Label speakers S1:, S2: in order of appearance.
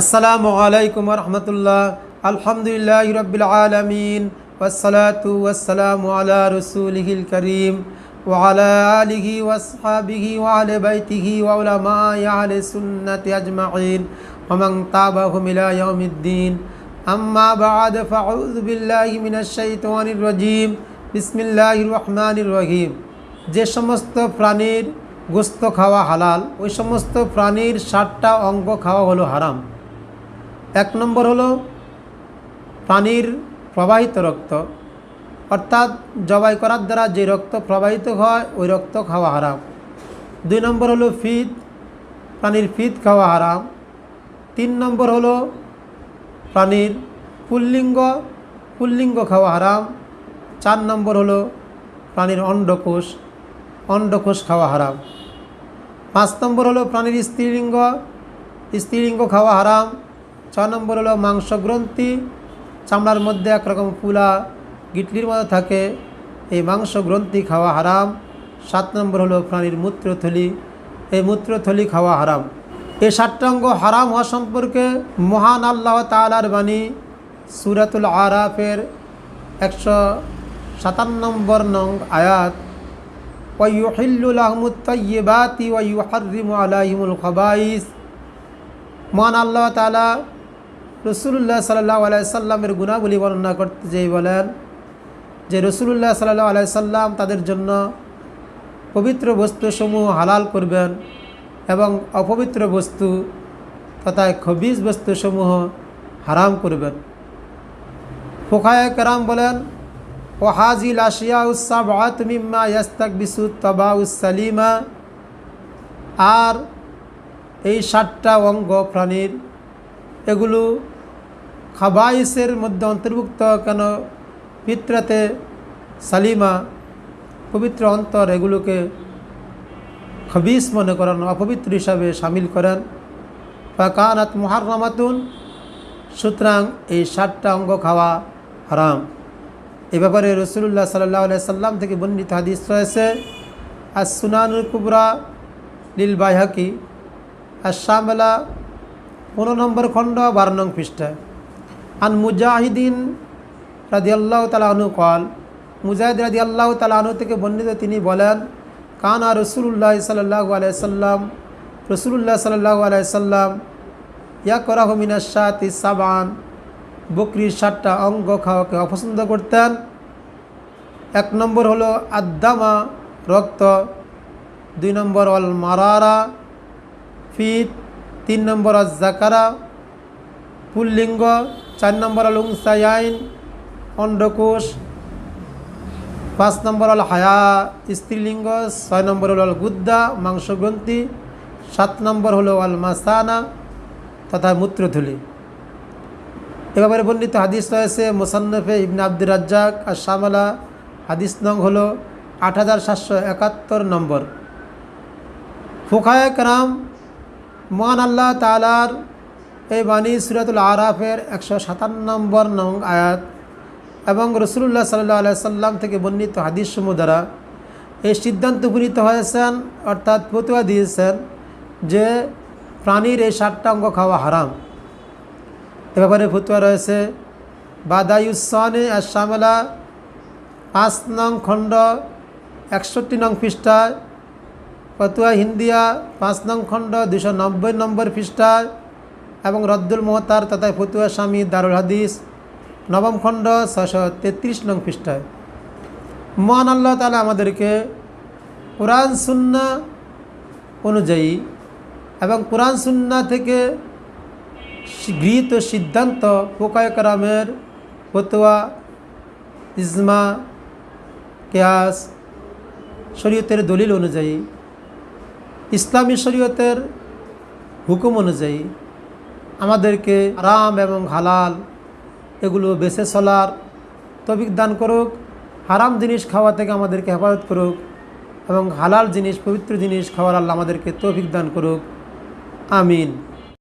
S1: আসসালামু আলাইকুম রহমতুল্লাহ। আলহামদুলিল্লাহ রবিল আলমিন। ওসালাতু ওসালাম আলা রসুলহিল করিম। ওয়ালা আলিহি ওয়ালে বাইতিহি ওয়ালা ইয়ালে সুন্নাতি আজমাইন। ওমাং তাবাহুম ইলা ইয়াউমিদ্দিন। আম্মা বাদ, ফাউযু বিল্লাহি মিনাশ শাইতানির রাজীম। বিসমিল্লাহির রহমানির রহিম। যে সমস্ত প্রাণীর গোস্ত খাওয়া হালাল, ওই সমস্ত প্রাণীর ষাটটা অঙ্গ খাওয়া হলো হারাম। এক নম্বর হলো প্রাণীর প্রবাহিত রক্ত, অর্থাৎ জবাই করার দ্বারা যে রক্ত প্রবাহিত হয়, ওই রক্ত খাওয়া হারাম। দুই নম্বর হলো ফিদ, প্রাণীর ফিদ খাওয়া হারাম। তিন নম্বর হলো প্রাণীর পুল্লিঙ্গ পুল্লিঙ্গ খাওয়া হারাম। চার নম্বর হলো প্রাণীর অন্ডকোষ অন্ডকোষ খাওয়া হারাম। পাঁচ নম্বর হলো প্রাণীর স্ত্রীলিঙ্গ স্ত্রীলিঙ্গ খাওয়া হারাম। ছ নম্বর হলো মাংস গ্রন্থি চামড়ার মধ্যে একরকম ফুলা গিটলির মতো থাকে। এই মাংস গ্রন্থি খাওয়া হারাম। সাত নম্বর হলো প্রাণীর মূত্রথলি। এই মূত্রথলি খাওয়া হারাম। এই সাতটাঙ্গ হারাম হওয়া সম্পর্কে মহান আল্লাহ তালার বাণী। সুরাতুল আরাফের একশো সাতান্ন নম্বর নং আয়াত। ওয়ুহিল্লুল আহমুদ তৈবাতি ওয়ুহারিম আলাহিমুল খবাইস। মহান আল্লাহ তালা রসুল্লাহ সাল্লাহ আলাইসাল্লামের গুণাবলী বর্ণনা করতে যেই বলেন যে রসুল্লাহ সাল্লাহ আলাইসাল্লাম তাদের জন্য পবিত্র বস্তুসমূহ হালাল করবেন এবং অপবিত্র বস্তু তথা খবিজ বস্তুসমূহ হারাম করবেন। ফোকায় কেরাম বলেন ও হাজিল আশিয়া উৎসাব আতমিম্মা ইয়াস্তাক বিসুদ তবা উসালিমা আর এই সাতটা অঙ্গ প্রাণীর এগুলো খাবাইসের মধ্যে অন্তর্ভুক্ত কেন? পিত্রাতে সালিমা পবিত্র অন্তর এগুলোকে খবিস মনে করেন, অপবিত্র হিসাবে সামিল করেন। বা কানাত মহারমাতুন সুতরাং এই সাতটা অঙ্গ খাওয়া হারাম। এ ব্যাপারে রসুল্লাহ সাল্লাহ সাল্লাম থেকে বর্ণিত হাদিস রয়েছে আর সুনানুল কুবরা লীল বাইহাকি আর শামলা পনেরো নম্বর খণ্ড, বারো নং পৃষ্ঠায়। আন মুজাহিদিন রাজি আল্লাহ তালাহনু কল মুজাহিদ রাজি আল্লাহ তালাহনু থেকে বর্ণিত তিনি বলেন, কানা রসুল্লাহ সাল্লাহ আলাইসাল্লাম রসুল্লাহ সাল্লাহ আলাইসাল্লাম ইয়া করা করাহ মিনাশাত সাবান বকরির সাতটা অঙ্গ খাওয়াকে অপছন্দ করতেন। এক নম্বর হলো আদ্দামা, রক্ত। দুই নম্বর অল মারারা ফিত। তিন নম্বর জাকারা পুল্লিঙ্গ, চার নম্বর হল উংসায়াইন অন্ডকোষ, পাঁচ নম্বর হল হায়া স্ত্রীলিঙ্গ, ছয় নম্বর হল গুদ্দা, মাংসগ্রন্থি, সাত নম্বর হলো আল মাসানা তথা মূত্রথলি এ ব্যাপারে বর্ণিত হাদিস রয়েছে মোসান্নফে ইবনে আব্দুর রাজ্জাক আর শামালা। হাদিস নং হলো আট হাজার সাতশো একাত্তর নম্বর। ফুকায় কারাম, মহান আল্লাহ তালার এই বাণী সুরাতুল আরাফের একশো সাতান্ন নম্বর নং আয়াত। এবং রসুল্লাহ সাল্লাহ সাল্লাম থেকে বর্ণিত হাদিসসমূহ দ্বারা এই সিদ্ধান্ত উপনীত হয়েছেন, অর্থাৎ ফতুয়া দিয়েছেন যে প্রাণীর এই সাতটা অঙ্গ খাওয়া হারাম। এ ব্যাপারে ফতুয়া রয়েছে বাদায়ুসানে আর শামেলা পাঁচ নং খণ্ড, একষট্টি নং পৃষ্ঠায়, ফতুয়া হিন্দিয়া, পাঁচ নং খণ্ড দুশো নব্বই নম্বর পৃষ্ঠায় এবং রদ্দুল মোহতার তথা ফতুয়া স্বামী দারুল হাদিস, নবম খণ্ড ছশো তেত্রিশ নং পৃষ্ঠায়। মহান আল্লাহ তালা আমাদেরকে কোরআন, সুন্না অনুযায়ী এবং কোরআন, সুন্না থেকে গৃহীত সিদ্ধান্ত পোকায় ফতুয়া, ইজমা, কেয়াস, শরীয়তের দলিল অনুযায়ী, ইসলামী শরীয়তের হুকুম অনুযায়ী আমাদেরকে আরাম এবং হালাল এগুলো বেছে চলার তবিক দান করুক, হারাম জিনিস খাওয়া থেকে আমাদেরকে হেফাজত করুক এবং হালাল জিনিস, পবিত্র জিনিস খাওয়ার আল্লাহ আমাদেরকে তৌফিক দান করুক। আমিন।